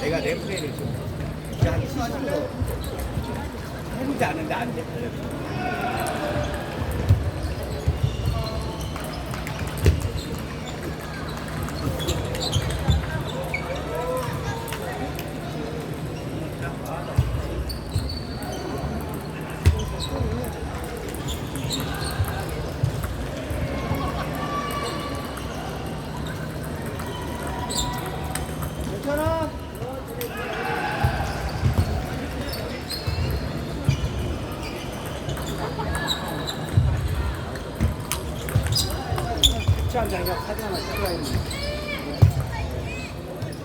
내가 레프레를 좀 한 70kg 해보지 않은데 안 돼.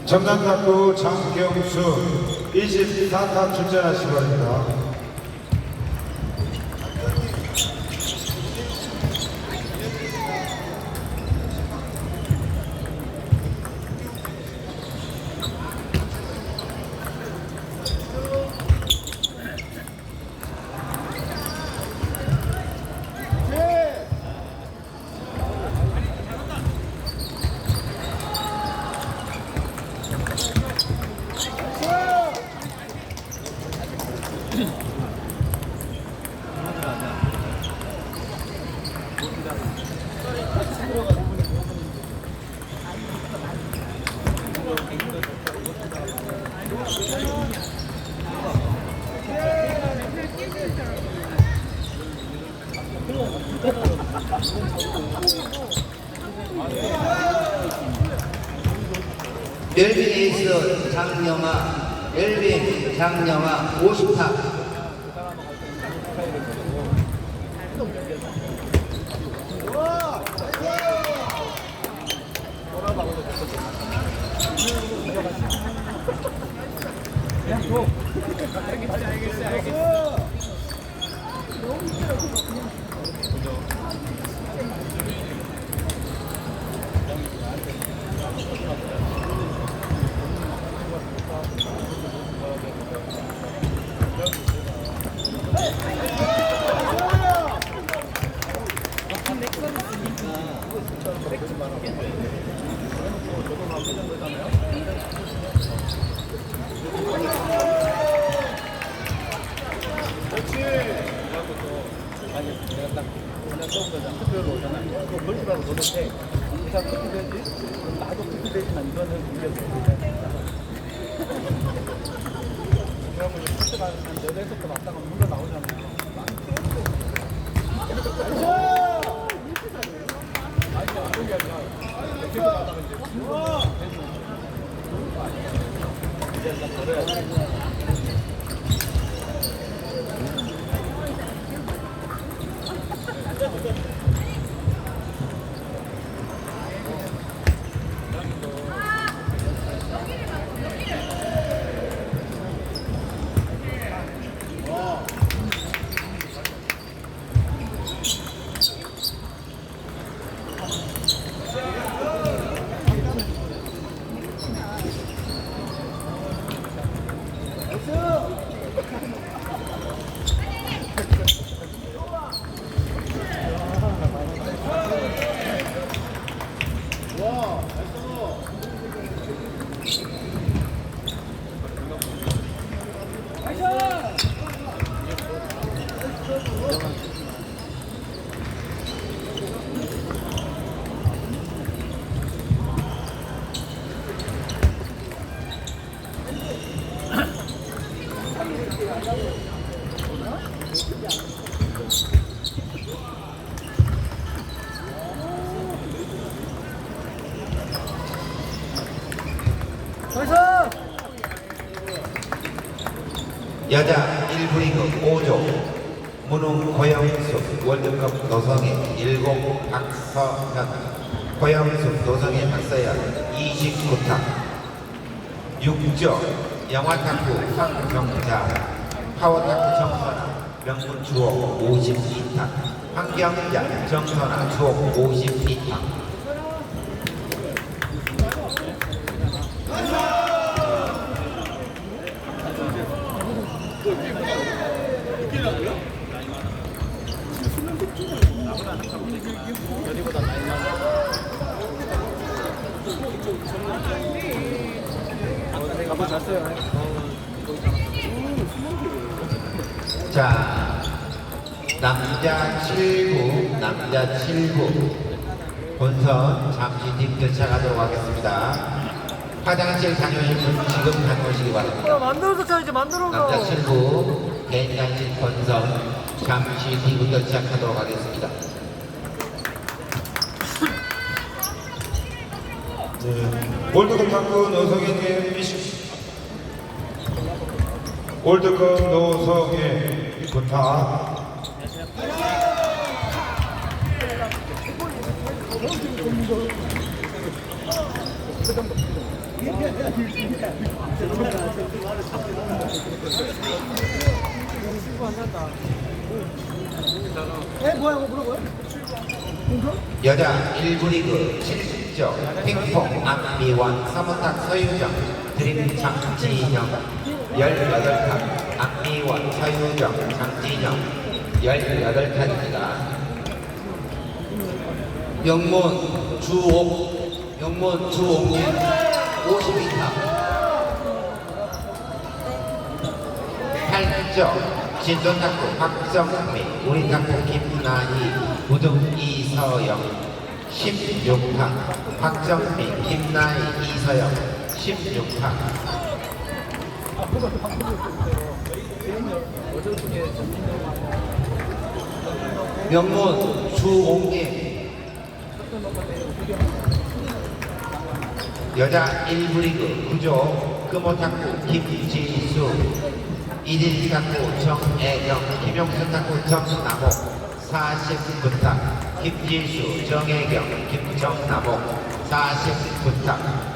전남탁구 장경수 24타 출전하시기 바랍니다. 멜빈 에이스 장영아, 멜빈 장영아 50타. 그렇지. 아니 내가 딱 그냥 좋은 거잖아. 특별로 오잖아. 그거 벌써라도 보는데, 일단 커피 되지? 나도 커피 되지만 이거는 이겨서 그냥 뭐, 커피가 한 4, 5석 왔다가 여자 1부 리그 5조 문웅 고영숙 월드컵 노성의 일곱 박서현. 고영숙 노성의 박서현 29타. 6조 영화탁구 황경자 파워탁구 정선아 명문 주호 52타 황경자 정선아 주호 52타 아빠 잤어요. 자, 남자 7구, 남자 7구. 본선 잠시 뒤 교차가도록 하겠습니다. 화장실 다녀오신 분 지금 다녀오시기 바랍니다. 야, 만들어서 쳐야지 만들어서 남자 7구 개인장실 본선 잠시 뒤부터 시작하도록 하겠습니다. 네. 월드컵 탁구 노성인의 미식 월드컵 노성 의 부탁 여자 1부 리그 70조 핑퐁 안미원 서문탁 서유정 드림 장진영 18칸 안미원 서유정 장진영 18칸입니다. 영문 주옥 영문 주옥님 52칸 8점 진도탁구 박정미 우리탁구 김나희 우등 이서영 16판 박정미 김나희 이서영 16판 명문 주옥님 여자 1부 리그 구조 금호탁구 김지수. 이딜 탁구 정애경. 김용순 탁구 정남옥 40분탁 김지수 정애경 김정남옥. 40분탁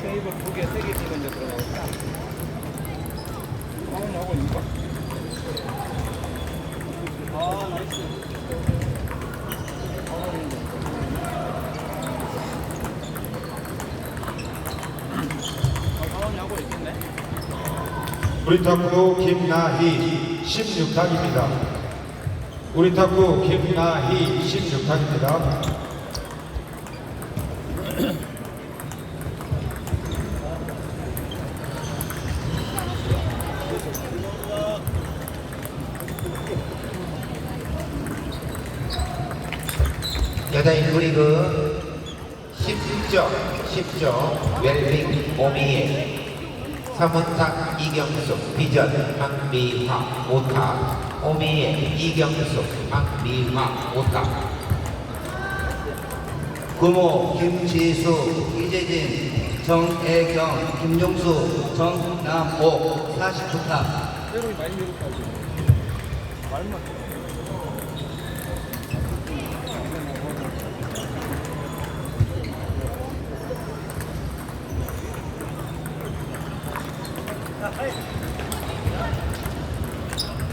테이블 두개 세 개 찍은 데 들어가고. 아, 하고 있는 거. 아, 나이스. 아, 가만히 하고 있겠네. 우리 탁구 김나희 16탁입니다. 우리 탁구 김나희 16탁입니다. 여자 1부 리그 10점 10점 웰빙 오미에 서문탁 이경숙 비전 박미화 오타. 오미에 이경숙 박미화 오타. 구모 김지수 이재진 정애경 김종수 정남옥. 49타. 세로이 많이 밀었다. 말만.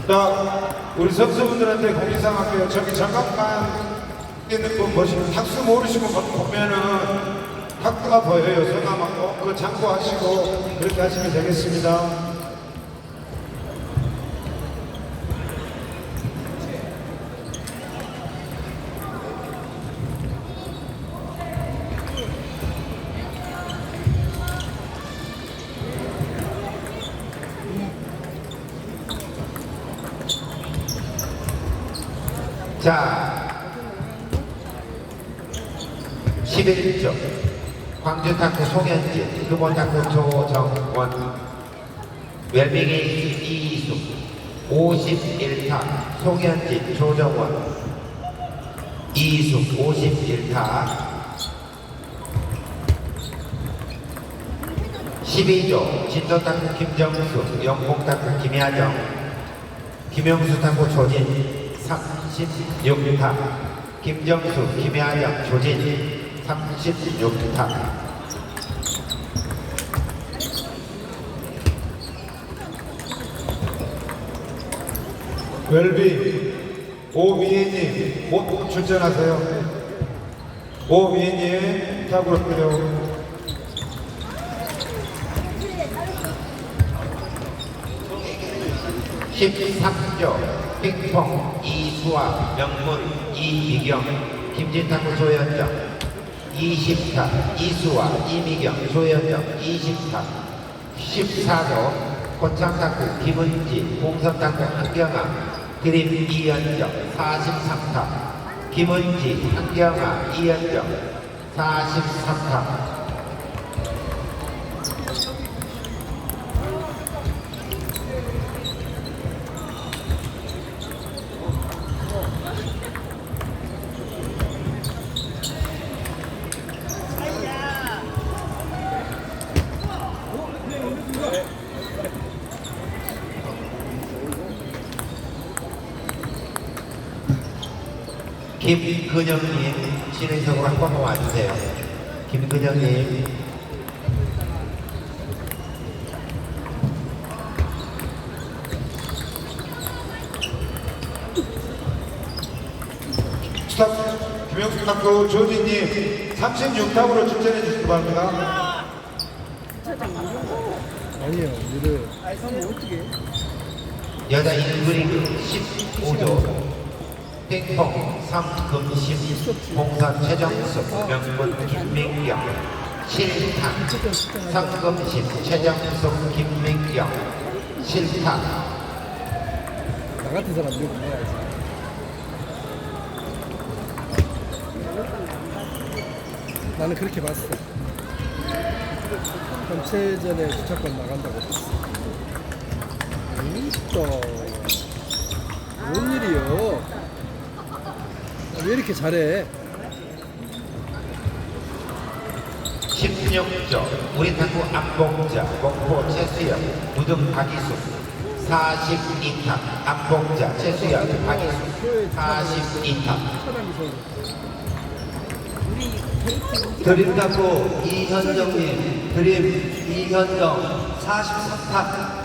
자, 우리 선수분들한테 공지사항 할게요. 저기 잠깐만 있는 분 보시면 탁수 모르시고 보면은 탁구가 보여요. 성함하고 그거 참고하시고 그렇게 하시면 되겠습니다. 자 11점 광주 탁구 송현진 금호탁구 조정원. 웰빙의 이수 51타 송현진 조정원. 이수 51타. 12조 진도탁구 김정수 영봉탁구 김야정. 김영수 탁구 조진 36타 김정수, 김혜아영, 조진 36타. 웰비 오미애님 못 출전하세요. 오미애님 탑으로 필요 십삼조. 빅퐁 이수아 명문 이미경 김진탁구 조현정 20타 이수아 이미경 조현정 20타 14조 고창탁구 김은지 공성탁구 한경아 그림 이현정 43타 김은지 한경아 이현정 43타 김근영님 진행석으로 한번 와주세요. 김근영님 스탑 김영수 탁구 조지님 36탑으로 출전해 주시기 바랍니다. 아니요, 이를. 여자 1그리그 15조 핑퐁 3금심 봉산 최정숙 명문 김민경 7탄 상금심 최정숙 김민경 7탄 나 같은 사람 이거 몰라야지. 나는 그렇게 봤어. 전체전에 주차권 나간다고. 진짜. 뭔 일이요? 아, 왜 이렇게 잘해? 16조 우리 탁구 안봉자 목포 최수연 무등 박이수 42탑 안봉자 최수연 박이수 42탑 사람이 저 드림 탁구 이현정님 드림 이현정 43탑